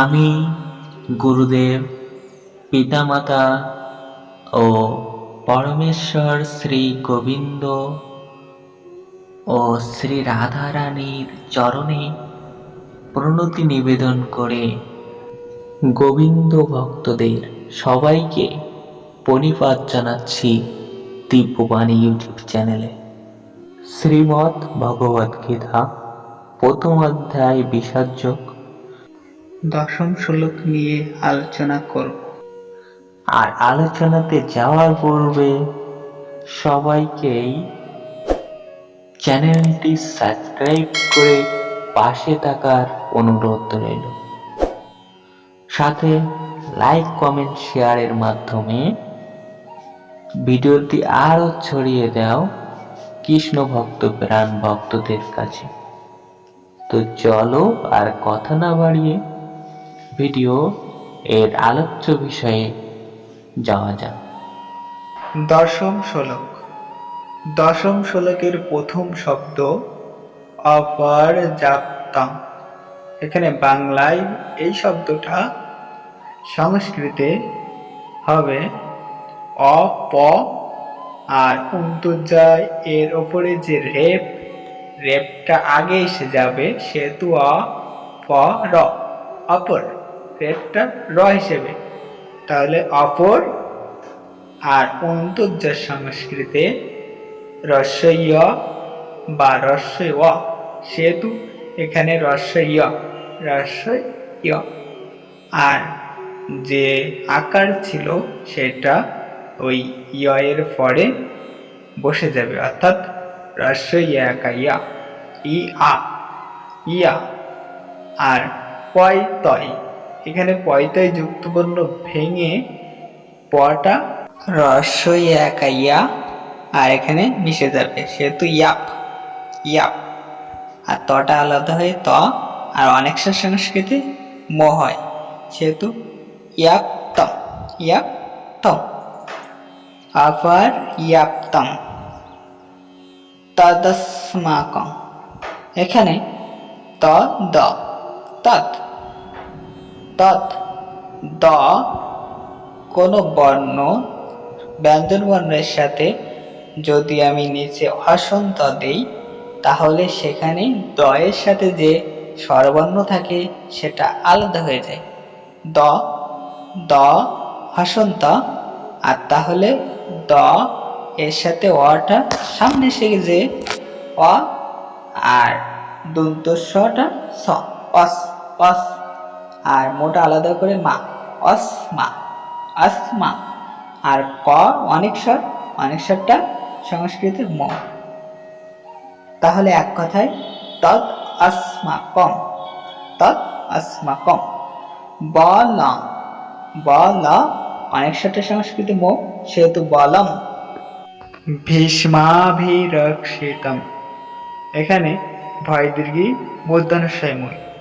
আমি গুরুদেব, পিতামাতা ও পরমেশ্বর শ্রী গোবিন্দ ও শ্রী রাধারানীর চরণে প্রণতি নিবেদন করে গোবিন্দ ভক্তদের সবাইকে পরিপাত জানাচ্ছি দিব্যবাণী ইউটিউব চ্যানেলে। শ্রীমৎ ভগবদ গীতা, প্রথম অধ্যায় বিষাদযোগ। দশম শ্লোক নিয়ে আলোচনা করব। আর আলোচনাতে যাওয়ার পূর্বে সবাইকেই চ্যানেলটি সাবস্ক্রাইব করে পাশে থাকার অনুরোধ রইল। সাথে লাইক, কমেন্ট শেয়ারের মাধ্যমে ভিডিওটি আরও ছড়িয়ে দাও কৃষ্ণ ভক্ত, প্রাণ ভক্তদের কাছে। তো চলো আর কথা না বাড়িয়ে ভিডিও এর আলোচ্য বিষয়ে যাওয়া যাক। দশম শ্লোক। দশম শ্লোকের প্রথম শব্দ অপর অপর্যাপ্তম এখানে বাংলায় এই শব্দটা সংস্কৃতে হবে অপ আর অন্তর্জয় এর ওপরে যে রেপ, রেপটা আগে এসে যাবে সেহেতু অ, প, র, অপর। রেপটা র হিসেবে। তাহলে অপর আর অন্তর্জার সংস্কৃতে রস্বইয় বা রস্বই অ সেহেতু এখানে রস্বইয় রস্বইয় আর যে আকার ছিল সেটা ওই ইয়ের পরে বসে যাবে, অর্থাৎ রস্বই একা ইয়া ই আ ইয়া। আর পয় তয় এখানে পয়তয় যুক্তবর্ণ ভেঙে পটা রস্বই একা ইয়া, আর এখানে মিশে যাবে সেহেতু ইয়াপ ইয়াপ। আর তটা আলাদা হয়ে ত, আর অনেক সংস্কৃতি ম হয়, সেহেতু ইয়াপ তম ইয়াপ্তম ইয়াপ্তম। আবার ইয়াপ্তম। তদস্মাকম। এখানে ত, দ তৎ তৎ দ কোনো বর্ণ ব্যঞ্জন বর্ণের সাথে যদি আমি নিচে অসন্ত দেই, তাহলে সেখানে দয়ের সাথে যে স্বরবর্ণ থাকে, সেটা আলাদা হয়ে যায়। দ দ হসন্ত, আর তাহলে দ এর সাথে অটা সামনে এসে যে অ, আর দন্তস্বটা স, অস অস। আর মোটা আলাদা করে মা, অসমা আসমা আর ক, অনেক স্বর, অনেক স্বরটা সংস্কৃতের ম। তাহলে এক কথায়, তৎ আসমা কম তৎ আসমা কম ব, লং, ব, ল, অনেক স্বরটা সংস্কৃত মো, সেহেতু বলম। ভীষ্মাভিরক্ষিতম। এখানে ভয় দীর্ঘী মূর্ধনশয় মই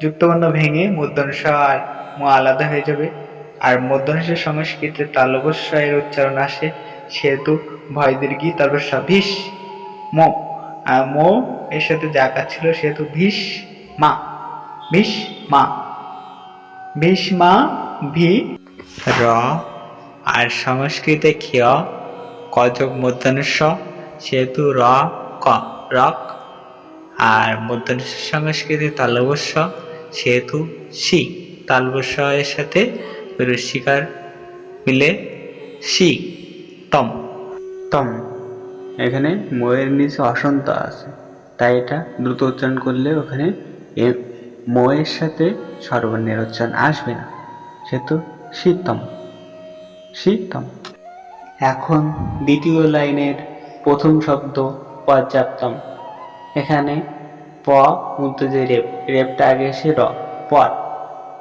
যুক্তবর্ণ ভেঙে মূর্ধনস্ব আর ম আলাদা হয়ে যাবে। আর মূর্ধনস্বের সংস্কৃতে তালবস্বয়ের উচ্চারণ আসে সেহেতু ভয় দীর্ঘি তালবস্ব ভীষ, মো। আর মো এর সাথে জাকাত ছিল সেহেতু ভীষ, মা। ভীষ, মা। ভীষ্মা ভি। র। আর সংস্কৃতে ক্ষয়, কজক মধ্যাহ্নস্ব সেহেতু র, ক। রক। আর মধ্যাহ্নস্ব সংস্কৃতে তালবস্য সেহেতু সি। তালবস্য এর সাথে রস্বীকার মিলে সি। তম তম এখানে ময়ের নিচে অসন্ত আছে। তাই এটা দ্রুত উচ্চারণ করলে ওখানে এ ময়ের সাথে সর্বর্ণের উচ্চারণ আসবে না। সেহেতু শীতম শীতম এখন দ্বিতীয় লাইনের প্রথম শব্দ পর্যাপ্তম। এখানে প উন্তজে রেপ রেপটা আগে এসে র পর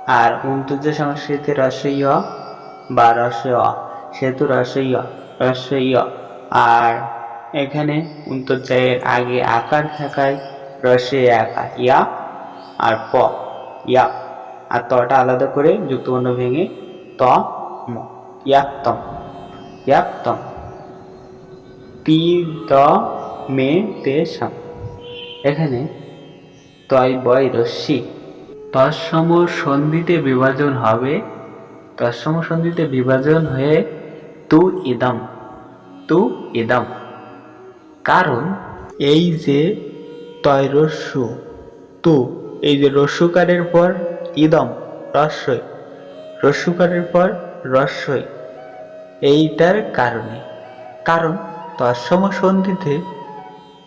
আর উন্তজ সংস্কৃতে রসই বা রসই অ সেহেতু রসই রসই আর এখানে উন্তর্জায়ের আগে আকার থাকায় রসে একা, ইয়া আর প, ইয়া। আর তটা আলাদা করে যুক্তবর্ণ ভেঙে ত, ম, ইয়াক্তম ইয়াক্তম। তি দ, মে, তে, সাম। এখানে তয় বয় রশ্মি। তৎসম সন্ধিতে বিভাজন হবে। তৎসম সন্ধিতে বিভাজন হয়ে তু ইদম। তু ইদম। কারণ এই যে তয় রস্যু তু, এই যে রস্যুকারের পর ইদম রস্যই রস্যুকারের পর রস্যই এইটার কারণে। কারণ তৎসম সন্ধিতে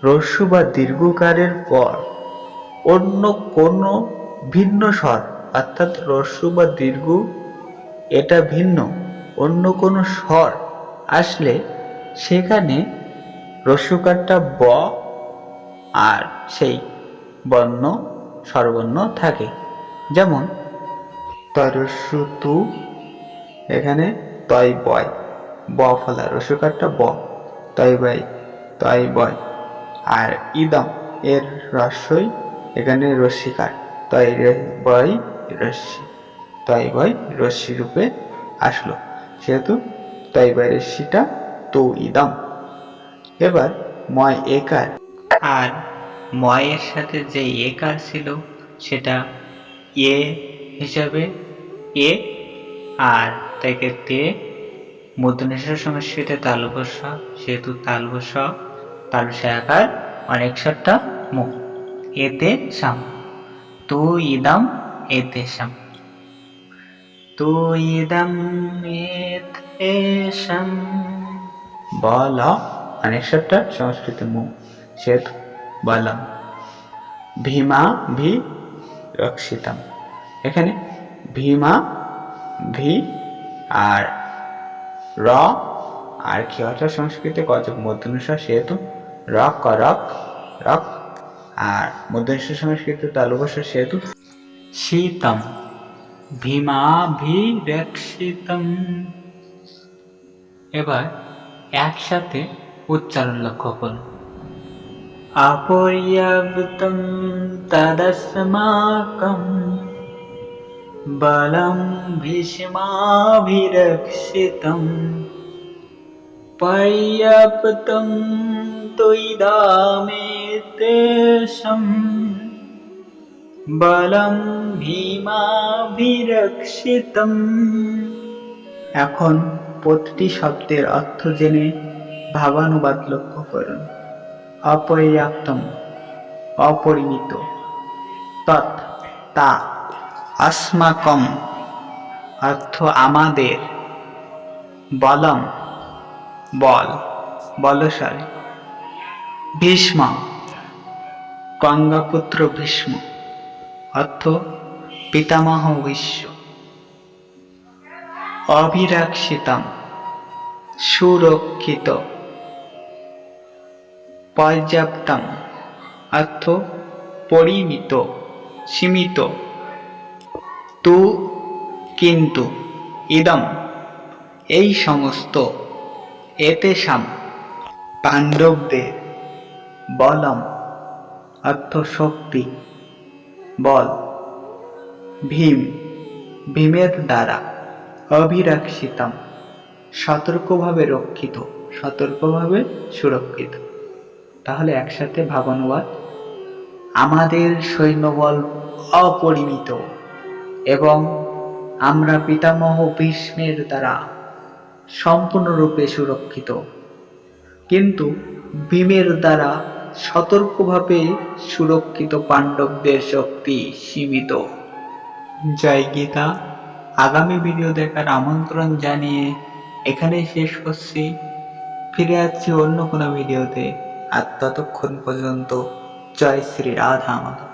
রস্যু বা দীর্ঘকারের পর অন্য কোনো ভিন্ন স্বর, অর্থাৎ রস্যু বা দীর্ঘ, এটা ভিন্ন। অন্য কোনো স্বর আসলে সেখানে রস্যুকারটা ব আর সেই বর্ণ, স্বরবর্ণ থাকে। যেমন তরস্যু তু, এখানে তয় বয়। ব ফলা রস্যুকারটা ব। তয় বয় তয় বয়। আর ইদম, এর রস্যই এখানে রস্যিকার তয় রে- বয় রশ্মি। তয় বয় রস্যি রূপে আসলো। সেহেতু তয় বয় রশ্মিটা তো ইদম এবার ময় একার আর ময়ের সাথে যে একার ছিল, সেটা এ হিসাবে এ আর থেকে তে মধ্যনিষের সংস্কৃতে তালবস, সেহেতু তালবস তালবস আকার অনেক সাতটা মুখ এতে সাম। তু ইদম এতে সাম। তু ইদম এতে সাম। বল সাতটা সংস্কৃত মুখ সেতু বলম ভীমা ভি রক্ষিতম। এখানে ভীমা, ভি আর র। আর ক্ষিয়টা সংস্কৃতে? কচক মধ্যনুষা সেতু রক রক রক আর মধ্যনুষা সংস্কৃতে তালুবস সেহেতু শীতম। ভীমাভিরক্ষিতম এবার একসাথে উচ্চারণ লক্ষ্য করুন। অপর্যাপ্তম তদস্মাকম। বলম ভীষ্মাভিরক্ষিতম। পর্যাপ্তম তুইদামেতেশম বলম ভীমাভিরক্ষিতম এখন প্রতিটি শব্দের অর্থ জেনে ভাবানুবাদ লক্ষ্য করুন। অপর্যাপ্তম অপরিমিত। তৎ, তা, আসমাকম, অর্থ আমাদের। বলম, বল বলসারে ভীষ্ম গঙ্গাপুত্র ভীষ্ম, অর্থ পিতামহ বিশ্ব অভিরাক্ষিতম সুরক্ষিত। পর্যাপ্তম, অর্থ পরিমিত, সীমিত। তু কিন্তু ইদম, এই সমস্ত এতেসাম পাণ্ডবদের বলম। অর্থ শক্তি বল। ভীম। ভীমের দ্বারা অভিরক্ষিতম সতর্কভাবে রক্ষিত। সতর্কভাবে সুরক্ষিত। তাহলে একসাথে ভাবানুবাদ। আমাদের সৈন্যবল অপরিমিত এবং আমরা পিতামহ ভীষ্মের দ্বারা সম্পূর্ণরূপে সুরক্ষিত। কিন্তু ভীমের দ্বারা সতর্কভাবে সুরক্ষিত পাণ্ডবদের শক্তি সীমিত। জয় গীতা। আগামী ভিডিও দেখার আমন্ত্রণ জানিয়ে এখানেই শেষ করছি। ফিরে আসছি অন্য কোনো ভিডিওতে আর ততক্ষণ পর্যন্ত জয় শ্রী রাধা মাধব।